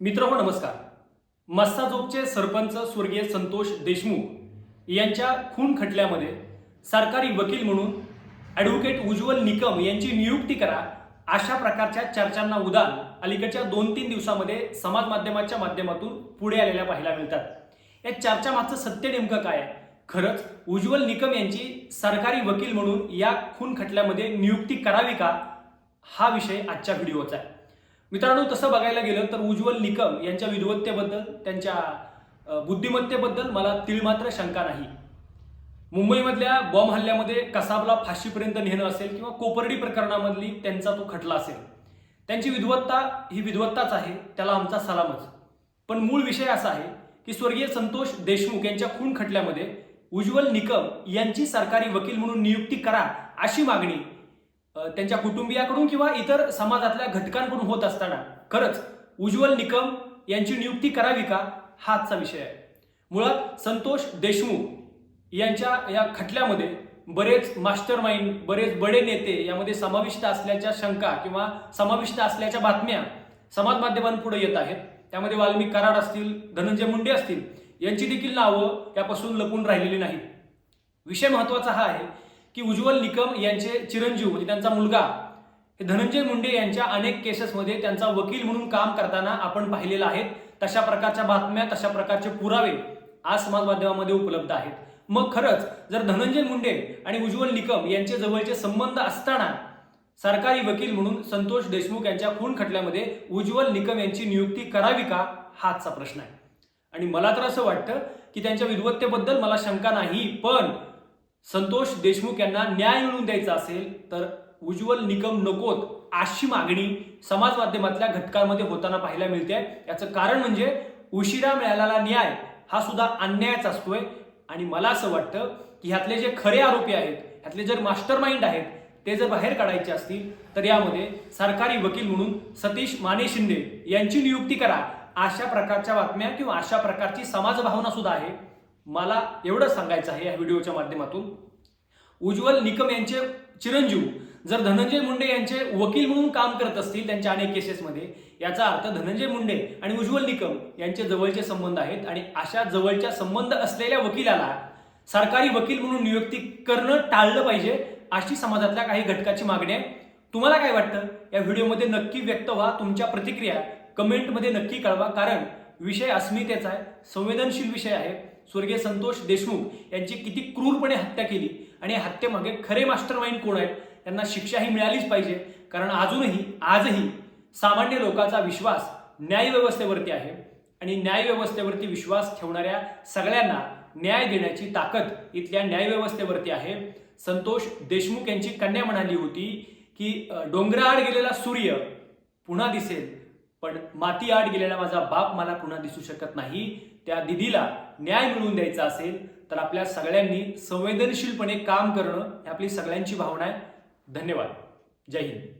मित्र हो नमस्कार. मस्साजोगचे सरपंच स्वर्गीय संतोष देशमुख यांच्या खून खटल्यामध्ये सरकारी वकील म्हणून ॲडव्होकेट उज्ज्वल निकम यांची नियुक्ती करा अशा प्रकारच्या चर्चांना उदान अलीकडच्या दोन तीन दिवसामध्ये समाज माध्यमाच्या माध्यमातून पुढे आलेल्या पाहायला मिळतात. या चर्चा मागचं सत्य नेमकं काय? आहे खरंच उज्ज्वल निकम यांची सरकारी वकील म्हणून या खून खटल्यामध्ये नियुक्ती करावी का? हा विषय आजच्या व्हिडिओचा आहे. मित्रांनो तसं बघायला गेलं तर उज्ज्वल निकम यांच्या विद्वत्तेबद्दल त्यांच्या बुद्धिमत्तेबद्दल मला तिळमात्र शंका नाही. मुंबईमधल्या बॉम्ब हल्ल्यामध्ये कसाबला फाशीपर्यंत नेणं असेल किंवा कोपर्डी प्रकरणामधली त्यांचा तो खटला असेल. त्यांची विद्वत्ता ही विद्वत्ताच आहे त्याला आमचा सलामच. पण मूळ विषय असा आहे की स्वर्गीय संतोष देशमुख यांच्या खून खटल्यामध्ये उज्ज्वल निकम यांची सरकारी वकील म्हणून नियुक्ती करा अशी मागणी त्यांच्या कुटुंबियाकडून किंवा इतर समाजातल्या घटकांकडून होत असताना खरंच उज्ज्वल निकम यांची नियुक्ती करावी का? हा आजचा विषय आहे. मुळात संतोष देशमुख यांच्या या खटल्यामध्ये बरेच मास्टर माइंड बरेच बडे नेते यामध्ये समाविष्ट असल्याच्या शंका किंवा समाविष्ट असल्याच्या बातम्या समाज माध्यमांपुढे येत आहेत. त्यामध्ये वाल्मिक कराड असतील धनंजय मुंडे असतील यांची देखील नावं यापासून लपून राहिलेली नाहीत. विषय महत्त्वाचा हा आहे की उज्ज्वल निकम यांचे चिरंजीव म्हणजे त्यांचा मुलगा हे धनंजय मुंडे यांच्या अनेक केसेसमध्ये त्यांचा वकील म्हणून काम करताना आपण पाहिलेलं आहे. तशा प्रकारच्या बातम्या तशा प्रकारचे पुरावे आज समाज माध्यमामध्ये उपलब्ध आहेत. मग खरंच जर धनंजय मुंडे आणि उज्ज्वल निकम यांचे जवळचे संबंध असताना सरकारी वकील म्हणून संतोष देशमुख यांच्या खून खटल्यामध्ये उज्ज्वल निकम यांची नियुक्ती करावी का? हाचा प्रश्न आहे. आणि मला तर असं वाटतं की त्यांच्या विद्वत्तेबद्दल मला शंका नाही पण संतोष देशमुख यांना न्याय मिळवून द्यायचा असेल तर उज्ज्वल निकम नकोत अशी मागणी समाज माध्यमातल्या घटकांमध्ये होताना पाहायला मिळते. याचं कारण म्हणजे उशिरा मिळालेला न्याय हा सुद्धा अन्यायच असतोय. आणि मला असं वाटतं की ह्यातले जे खरे आरोपी आहेत ह्यातले जर मास्टर माइंड आहेत ते जर बाहेर काढायचे असतील तर यामध्ये सरकारी वकील म्हणून सतीश माने शिंदे यांची नियुक्ती करा. अशा प्रकारच्या बातम्या किंवा अशा प्रकारची समाज भावना सुद्धा आहे. मला एवढं सांगायचं आहे या व्हिडिओच्या माध्यमातून. उज्ज्वल निकम यांचे चिरंजीव जर धनंजय मुंडे यांचे वकील म्हणून काम करत असतील त्यांच्या अनेक केसेसमध्ये याचा अर्थ धनंजय मुंडे आणि उज्ज्वल निकम यांचे जवळचे संबंध आहेत आणि अशा जवळच्या संबंध असलेल्या वकिलाला सरकारी वकील म्हणून नियुक्ती करणं टाळलं पाहिजे अशी समाजातल्या काही घटकाची मागणी आहे. तुम्हाला काय वाटतं? या व्हिडिओमध्ये नक्की व्यक्त व्हा तुमच्या प्रतिक्रिया कमेंटमध्ये नक्की कळवा कारण विषय अस्मितेचा आहे संवेदनशील विषय आहे. स्वर्गीय संतोष देशमुख यांची किती क्रूरपणे हत्या केली आणि हत्येमागे खरे मास्टर माइंड कोण आहेत त्यांना शिक्षाही मिळालीच पाहिजे. कारण अजूनही आजही सामान्य लोकांचा विश्वास न्यायव्यवस्थेवरती आहे. आणि न्यायव्यवस्थेवरती विश्वास ठेवणाऱ्या सगळ्यांना न्याय देण्याची ताकद इथल्या न्यायव्यवस्थेवरती आहे. संतोष देशमुख यांची कन्या म्हणाली होती की डोंगराआड गेलेला सूर्य पुन्हा दिसेल. पण माती आड गेलेला माझा बाप मला पुन्हा दिसू शकत नाही त्या दिदीला न्याय मिळवून द्यायचा असेल तर आपल्या सगळ्यांनी संवेदनशीलपणे काम करणं ही आपली सगळ्यांची भावना आहे. धन्यवाद. जय हिंद.